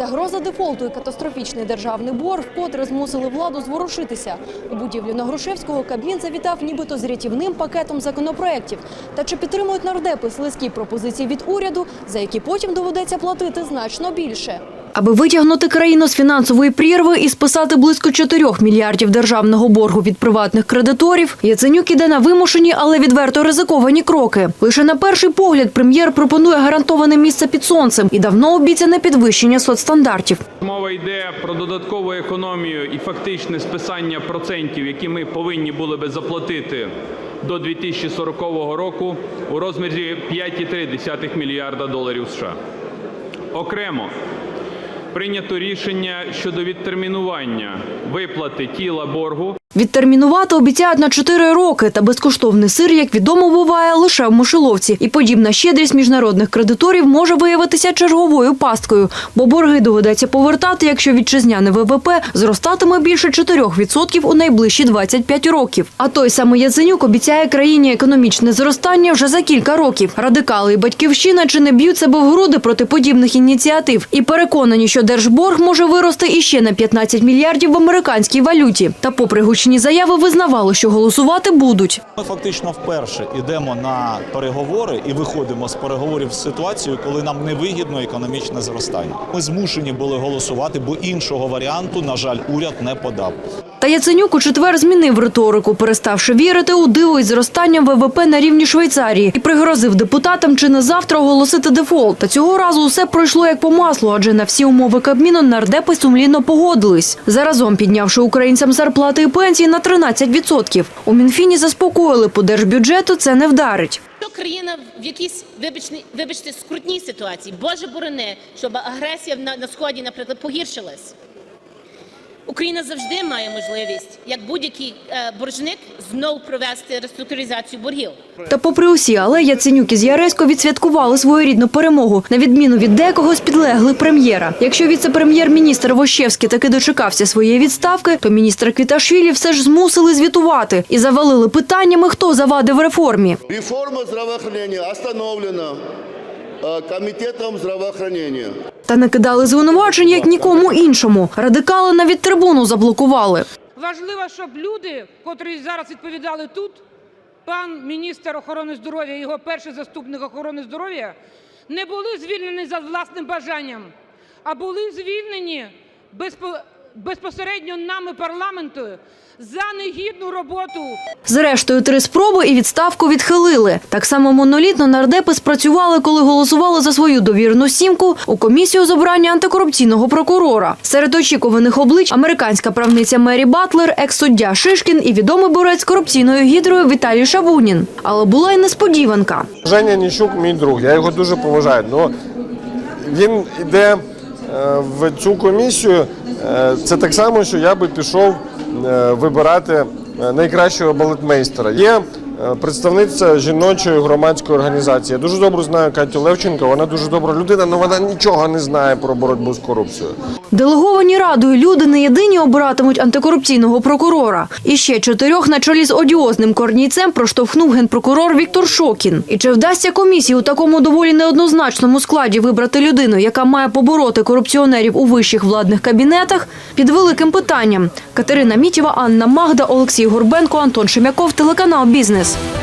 Загроза дефолту і катастрофічний державний борг вкотре змусили владу зворушитися. У будівлю на Грушевського Кабмін завітав нібито з рятівним пакетом законопроєктів. Та чи підтримують нардепи слизькі пропозиції від уряду, за які потім доведеться платити значно більше? Аби витягнути країну з фінансової прірви і списати близько 4 мільярдів державного боргу від приватних кредиторів, Яценюк іде на вимушені, але відверто ризиковані кроки. Лише на перший погляд прем'єр пропонує гарантоване місце під сонцем і давно обіцяне підвищення соцстандартів. Мова йде про додаткову економію і фактичне списання процентів, які ми повинні були би заплатити до 2040 року у розмірі 5,3 мільярда доларів США. Окремо прийнято рішення щодо відтермінування виплати тіла боргу Відтермінувати обіцяють на 4 роки, та безкоштовний сир, як відомо, буває лише в мишеловці. І подібна щедрість міжнародних кредиторів може виявитися черговою пасткою, бо борги доведеться повертати, якщо вітчизняне ВВП зростатиме більше 4% у найближчі 25 років. А той самий Яценюк обіцяє країні економічне зростання вже за кілька років. Радикали і батьківщина чи не б'ють себе в груди проти подібних ініціатив і переконані, що держборг може вирости іще на 15 мільярдів в американській валюті. Та попри гучні заяви визнавали, що голосувати будуть. Ми фактично вперше йдемо на переговори і виходимо з переговорів в ситуацію, коли нам невигідно економічне зростання. Ми змушені були голосувати, бо іншого варіанту, на жаль, уряд не подав. Та Яценюк у четвер змінив риторику, переставши вірити у диво із зростанням ВВП на рівні Швейцарії і пригрозив депутатам чи не завтра оголосити дефолт. Та цього разу усе пройшло як по маслу, адже на всі умови Кабміну нардепи сумлінно погодились. Заразом піднявши українцям зарплати і пенсії на 13%. У Мінфіні заспокоїли, по держбюджету це не вдарить. Що країна в якійсь вибачте, вибачте скрутній ситуації, Боже борони, щоб агресія на, на сході, наприклад, погіршилась. Україна завжди має можливість, як будь-який е, боржник, знов провести реструктуризацію боргів. Та попри усі, але Яценюк із Яресько відсвяткували своєрідну перемогу, на відміну від декого з підлеглих прем'єра. Якщо віце-прем'єр-міністр Вощевський таки дочекався своєї відставки, то міністр Квіташвілі все ж змусили звітувати і завалили питаннями, хто завадив реформі. Реформа здравоохранения остановлена Комитетом здравоохранения. Та накидали звинувачень як нікому іншому. Радикали навіть трибуну заблокували. Важливо, щоб люди, котрі зараз відповідали тут, пан міністр охорони здоров'я, його перший заступник охорони здоров'я, не були звільнені за власним бажанням, а були звільнені безпо- безпосередньо нами парламенту за негідну роботу Зрештою, три спроби і відставку відхилили. Так само монолітно нардепи спрацювали, коли голосували за свою довірну сімку у комісію з обрання антикорупційного прокурора. Серед очікуваних облич американська правниця Мері Батлер, екс-суддя Шишкін і відомий борець з корупційною гідрою Віталій Шабунін. Але була й несподіванка. Женя Ніщук мій друг, я його дуже поважаю. Ну, він йде е, в цю комісію. Е, Це так само, що я би пішов е, вибирати е, найкращого балетмейстера. Є представниця жіночої громадської організації. Я дуже добре знаю Катю Левченко. Вона дуже добра людина, але вона нічого не знає про боротьбу з корупцією. Делеговані радою люди не єдині обиратимуть антикорупційного прокурора. І ще чотирьох на чолі з одіозним корнійцем проштовхнув генпрокурор Віктор Шокін. І чи вдасться комісії у такому доволі неоднозначному складі вибрати людину, яка має побороти корупціонерів у вищих владних кабінетах, під великим питанням. Катерина Мітєва, Анна Магда, Олексій Горбенко, Антон Шемяков, телеканал Бізнес. Peace.